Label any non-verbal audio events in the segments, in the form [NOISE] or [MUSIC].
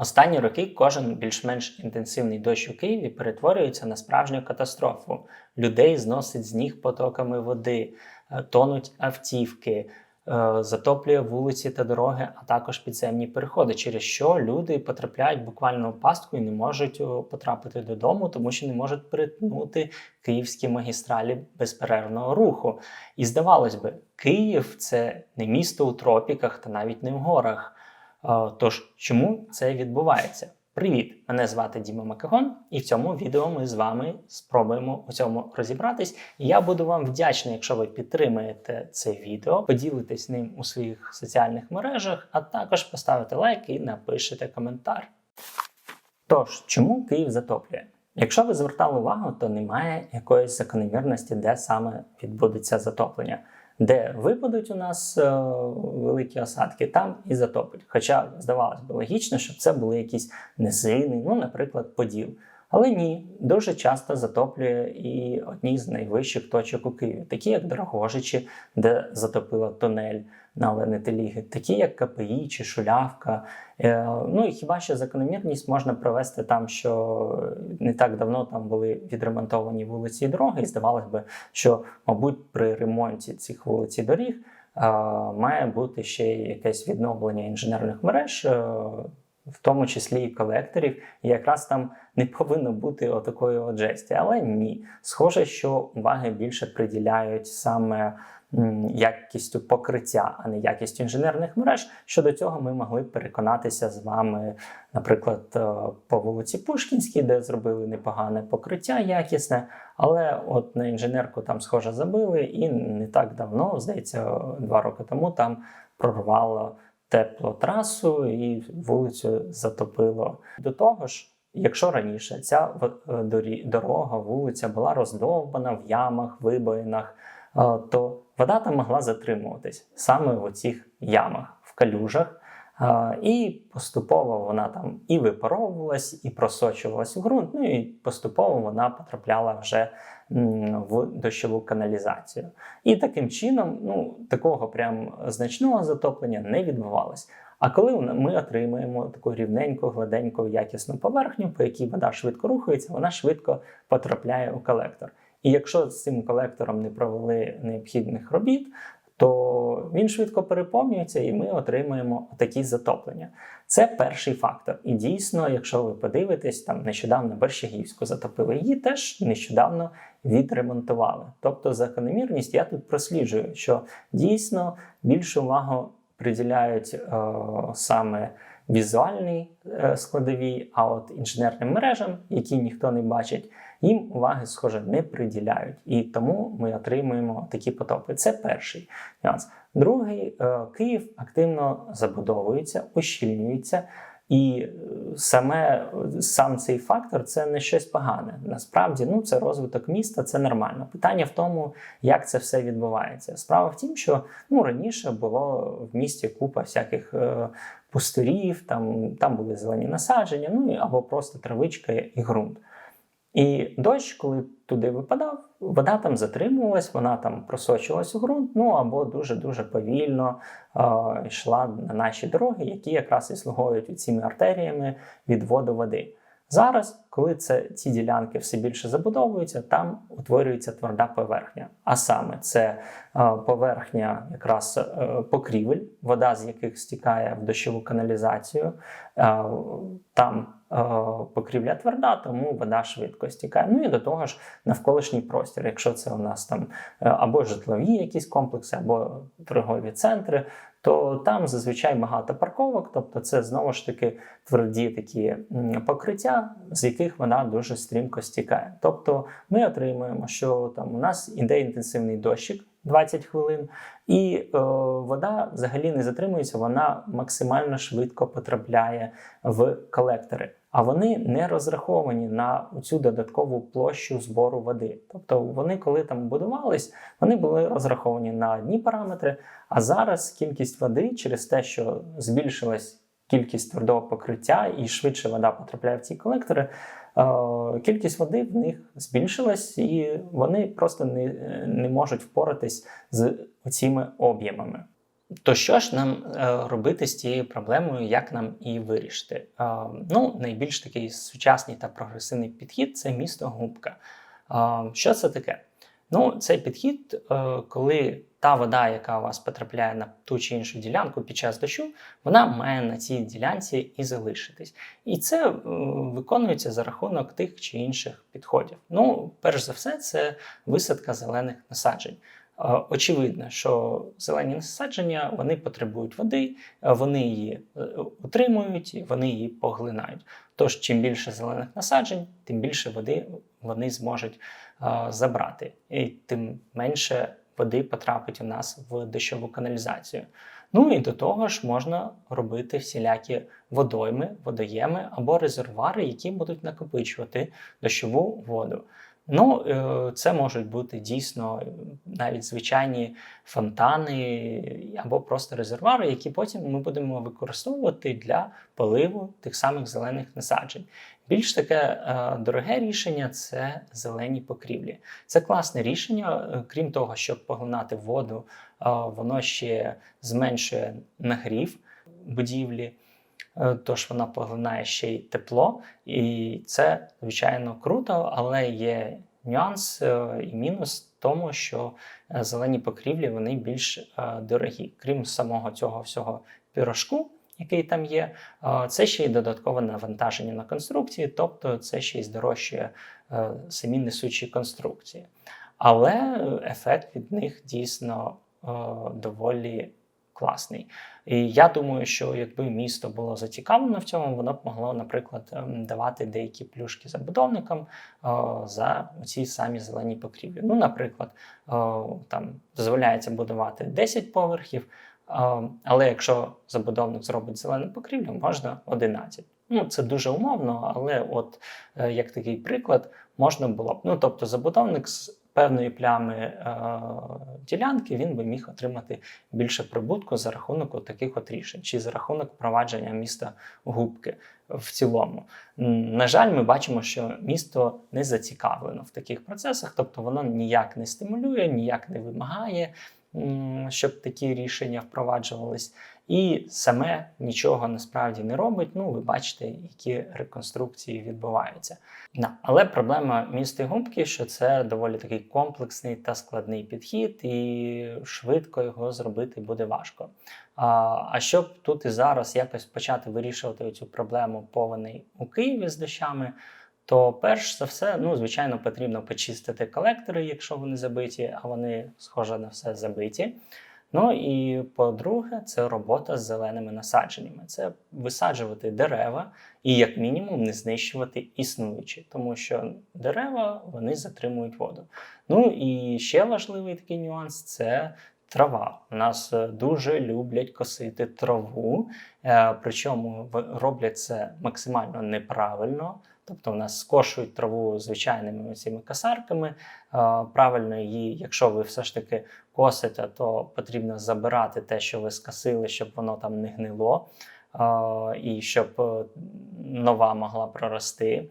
Останні роки кожен більш-менш інтенсивний дощ у Києві перетворюється на справжню катастрофу. Людей зносить з ніг потоками води, е, тонуть автівки, е, затоплює вулиці та дороги, а також підземні переходи, через що люди потрапляють буквально в пастку і не можуть потрапити додому, тому що не можуть перетнути київські магістралі безперервного руху. І здавалось би, Київ це не місто у тропіках та навіть не в горах. Тож, чому це відбувається? Привіт! Мене звати Діма Макагон, і в цьому відео ми з вами спробуємо у цьому розібратись. Я буду вам вдячний, якщо ви підтримаєте це відео, поділитесь ним у своїх соціальних мережах, а також поставите лайк і напишете коментар. Тож, чому Київ затоплює? Якщо ви звертали увагу, то немає якоїсь закономірності, де саме відбудеться затоплення. Де випадуть у нас е, великі осадки, там і затопить. Хоча здавалось би логічно, щоб це були якісь низини, ну, наприклад, Поділ. Але ні, дуже часто затоплює і одні з найвищих точок у Києві, такі як Драгожичі, де затопило тунель на Оленителіги, такі як КПІ чи Шулявка. Е, ну і хіба що закономірність можна провести там, що не так давно там були відремонтовані вулиці і дороги, і здавалось би, що, мабуть, при ремонті цих вулиць і доріг е, має бути ще якесь відновлення інженерних мереж. В тому числі і колекторів, і якраз там не повинно бути отакої от жесті. Але ні, схоже, що уваги більше приділяють саме якістю покриття, а не якістю інженерних мереж. Щодо цього ми могли переконатися з вами, наприклад, е, по вулиці Пушкінській, де зробили непогане покриття якісне, але от на інженерку там схоже забили, і не так давно, здається, два роки тому там прорвало теплотрасу і вулицю затопило. До того ж, якщо раніше ця е, дорога, вулиця була роздовбана в ямах, вибоїнах, е, то вода там могла затримуватись саме в оцих ямах, в калюжах. І поступово вона там і випаровувалась, і просочувалась в ґрунт. Ну і поступово вона потрапляла вже в дощову каналізацію. І таким чином, ну такого прям значного затоплення не відбувалось. А коли ми отримуємо таку рівненьку, гладеньку, якісну поверхню, по якій вода швидко рухається, вона швидко потрапляє у колектор. І якщо з цим колектором не провели необхідних робіт, то він швидко переповнюється, і ми отримуємо такі затоплення. Це перший фактор. І дійсно, якщо ви подивитесь, там нещодавно Бершагівську затопили, її теж нещодавно відремонтували. Тобто закономірність я тут просліджую, що дійсно більшу увагу приділяють е, саме візуальній е, складовій, а от інженерним мережам, які ніхто не бачить, їм уваги, схоже, не приділяють. І тому ми отримуємо такі потопи. Це перший нюанс. Другий е, Київ активно забудовується, ущільнюється. І е, саме сам цей фактор це не щось погане. Насправді, ну це розвиток міста, це нормально. Питання в тому, як це все відбувається. Справа в тім, що ну раніше було в місті купа всяких е, пустирів, там, там були зелені насадження, ну або просто травичка і ґрунт. І дощ, коли туди випадав, вода там затримувалась, вона там просочувалась у ґрунт, ну або дуже-дуже повільно е, йшла на наші дороги, які якраз і слугують цими артеріями відводу води. Зараз, коли це, ці ділянки все більше забудовуються, там утворюється тверда поверхня. А саме це е, поверхня якраз е, покрівель, вода з яких стікає в дощову каналізацію. Е, там покрівля тверда, тому вода швидко стікає. Ну і до того ж, навколишній простір. Якщо це у нас там е, або житлові якісь комплекси, або торгові центри, то там зазвичай багато парковок, тобто це знову ж таки тверді такі покриття, з яких вона дуже стрімко стікає. Тобто ми отримуємо, що там у нас іде інтенсивний дощик 20 хвилин, і е, вода взагалі не затримується, вона максимально швидко потрапляє в колектори. А вони не розраховані на цю додаткову площу збору води. Тобто вони, коли там будувались, вони були розраховані на одні параметри. А зараз кількість води через те, що збільшилась кількість твердого покриття і швидше вода потрапляє в ці колектори, е, кількість води в них збільшилась, і вони просто не, не можуть впоратись з цими об'ємами. То що ж нам е, робити з цією проблемою, як нам її вирішити? Е, ну, найбільш такий сучасний та прогресивний підхід це місто губка. Е, що це таке? Ну, цей підхід, коли та вода, яка у вас потрапляє на ту чи іншу ділянку під час дощу, вона має на цій ділянці і залишитись. І це виконується за рахунок тих чи інших підходів. Ну, перш за все, це висадка зелених насаджень. Очевидно, що зелені насадження вони потребують води, вони її е, утримують, вони її поглинають. Тож, чим більше зелених насаджень, тим більше води вони зможуть забрати, і тим менше води потрапить у нас в дощову каналізацію. Ну і до того ж можна робити всілякі водойми, водоєми або резервуари, які будуть накопичувати дощову воду. Ну, е, це можуть бути дійсно навіть звичайні фонтани або просто резервуари, які потім ми будемо використовувати для поливу тих самих зелених насаджень. Більш таке е, дороге рішення це зелені покрівлі. Це класне рішення, е, крім того, щоб поглинати воду, е, воно ще зменшує нагрів будівлі. Е, Тож вона поглинає ще й тепло, і це звичайно круто, але є нюанс е, і мінус в тому, що е, зелені покрівлі вони більш дорогі. Крім самого цього всього пірожку, який там є, це ще й додаткове навантаження на конструкції, тобто це ще й здорожчує самі несучі конструкції. Але ефект від них дійсно доволі класний. І я думаю, що якби місто було зацікавлено в цьому, воно б могло, наприклад, ем, давати деякі плюшки забудовникам е, за ці самі зелені покрівлі. Ну, наприклад, е, там дозволяється будувати 10 поверхів, е, але якщо забудовник зробить зелену покрівлю, можна 11. Ну, це дуже умовно, але от як такий приклад можна було б. Ну, тобто, забудовник певної плями е, ділянки він би міг отримати більше прибутку за рахунок таких от рішень, чи за рахунок провадження міста губки в цілому. На жаль, ми бачимо, що місто не зацікавлено в таких процесах, тобто воно ніяк не стимулює, ніяк не вимагає, щоб такі рішення впроваджувались. І саме нічого насправді не робить. Ну, ви бачите, які реконструкції відбуваються. Але проблема міста губки, що це доволі такий комплексний та складний підхід, і швидко його зробити буде важко. А, а щоб тут і зараз якось почати вирішувати цю проблему повеней у Києві з дощами, то перш за все, ну, звичайно, потрібно почистити колектори, якщо вони забиті, а вони, схоже на все, забиті. Ну і по-друге, це робота з зеленими насадженнями. Це висаджувати дерева і, як мінімум, не знищувати існуючі, тому що дерева вони затримують воду. Ну і ще важливий такий нюанс це. Трава. У нас е, дуже люблять косити траву, е, причому роблять це максимально неправильно. Тобто, у нас скошують траву звичайними цими касарками. Е, Правильно її, якщо ви все ж таки косите, то потрібно забирати те, що ви скосили, щоб воно там не гнило, е, і щоб е, нова могла прорости.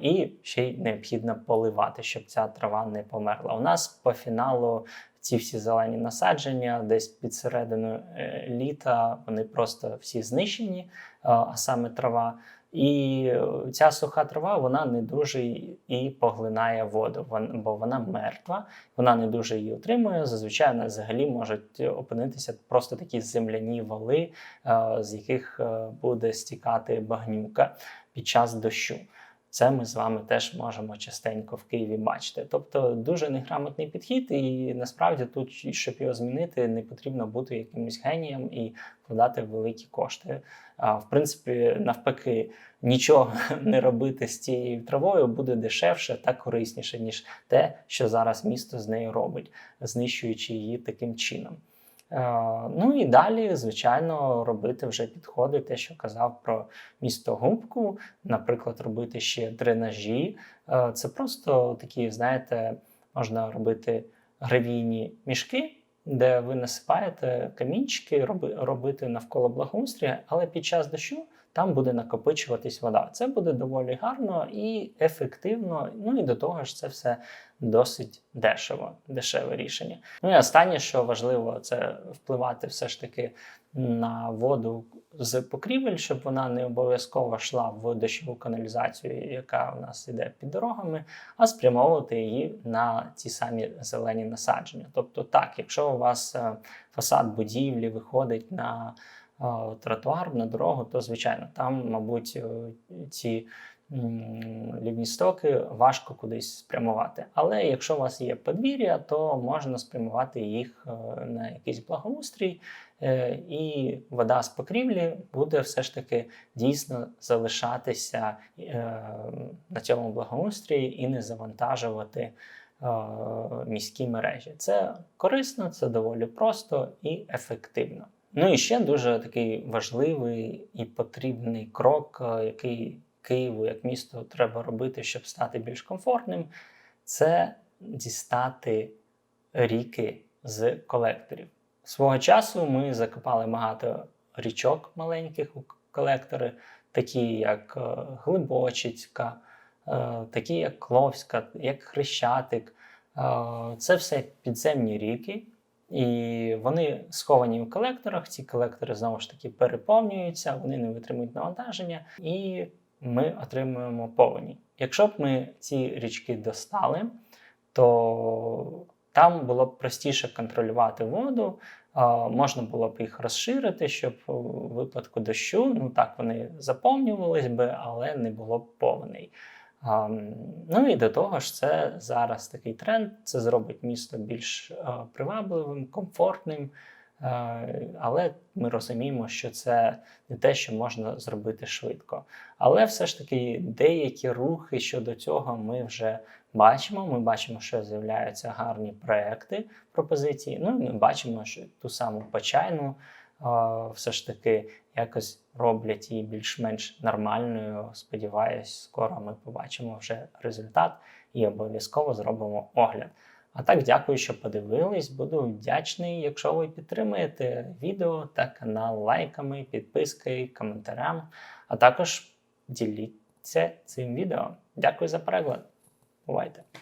І ще й необхідно поливати, щоб ця трава не померла. У нас по фіналу ці всі зелені насадження, десь під середину літа, вони просто всі знищені, а саме трава. І е, ця суха трава вона не дуже і поглинає воду, бо вона мертва, вона не дуже її отримує. Зазвичай вона взагалі можуть опинитися просто такі земляні вали, е, з яких е, буде стікати багнюка під час дощу. Це ми з вами теж можемо частенько в Києві бачити. Тобто дуже неграмотний підхід, і насправді тут, щоб його змінити, не потрібно бути якимось генієм і вкладати великі кошти. А в принципі, навпаки, нічого [LAUGHS] не робити з цією травою буде дешевше та корисніше, ніж те, що зараз місто з нею робить, знищуючи її таким чином. Е, Ну і далі, звичайно, робити вже підходи, те, що казав про місто Губку, наприклад, робити ще дренажі. Е, Це просто такі, знаєте, можна робити гравійні мішки, де ви насипаєте камінчики, роби- робити навколо благоустрія, але під час дощу там буде накопичуватись вода. Це буде доволі гарно і ефективно. Ну і до того ж, це все досить дешево, дешеве рішення. Ну і останнє, що важливо, це впливати все ж таки на воду з покрівель, щоб вона не обов'язково йшла в дощову каналізацію, яка у нас йде під дорогами, а спрямовувати її на ті самі зелені насадження. Тобто, так, якщо у вас е, фасад будівлі виходить на тротуар, на дорогу, то звичайно там, мабуть, е, ці лівні стоки важко кудись спрямувати. Але якщо у вас є подвір'я, то можна спрямувати їх е, на якийсь благоустрій, е, і вода з покрівлі буде все ж таки дійсно залишатися на цьому благоустрії і не завантажувати міські мережі. Це корисно, це доволі просто і ефективно. Ну і ще дуже такий важливий і потрібний крок, е, який Києву як місту треба робити, щоб стати більш комфортним, це дістати ріки з колекторів. Свого часу ми закопали багато річок маленьких у колектори, такі як е, Глибочицька, е, такі як Кловська, як Хрещатик. Це все підземні ріки, і вони сховані у колекторах. Ці колектори знову ж таки переповнюються, вони не витримують навантаження, і ми отримуємо повені. Якщо б ми ці річки достали, то там було б простіше контролювати воду. Можна було б їх розширити, щоб у випадку дощу, ну так вони заповнювались би, але не було б повний. Ну і до того ж, це зараз такий тренд. Це зробить місто більш е, привабливим, комфортним. Е, Але ми розуміємо, що це не те, що можна зробити швидко. Але все ж таки деякі рухи щодо цього ми вже бачимо. Ми бачимо, що з'являються гарні проекти, пропозиції. Ну і ми бачимо, що ту саму почайну все ж таки якось роблять її більш-менш нормальною. Сподіваюсь, скоро ми побачимо вже результат і обов'язково зробимо огляд. А так, дякую, що подивились. Буду вдячний, якщо ви підтримаєте відео та канал лайками, підпискою, коментарем, а також діліться цим відео. Дякую за перегляд. Бувайте!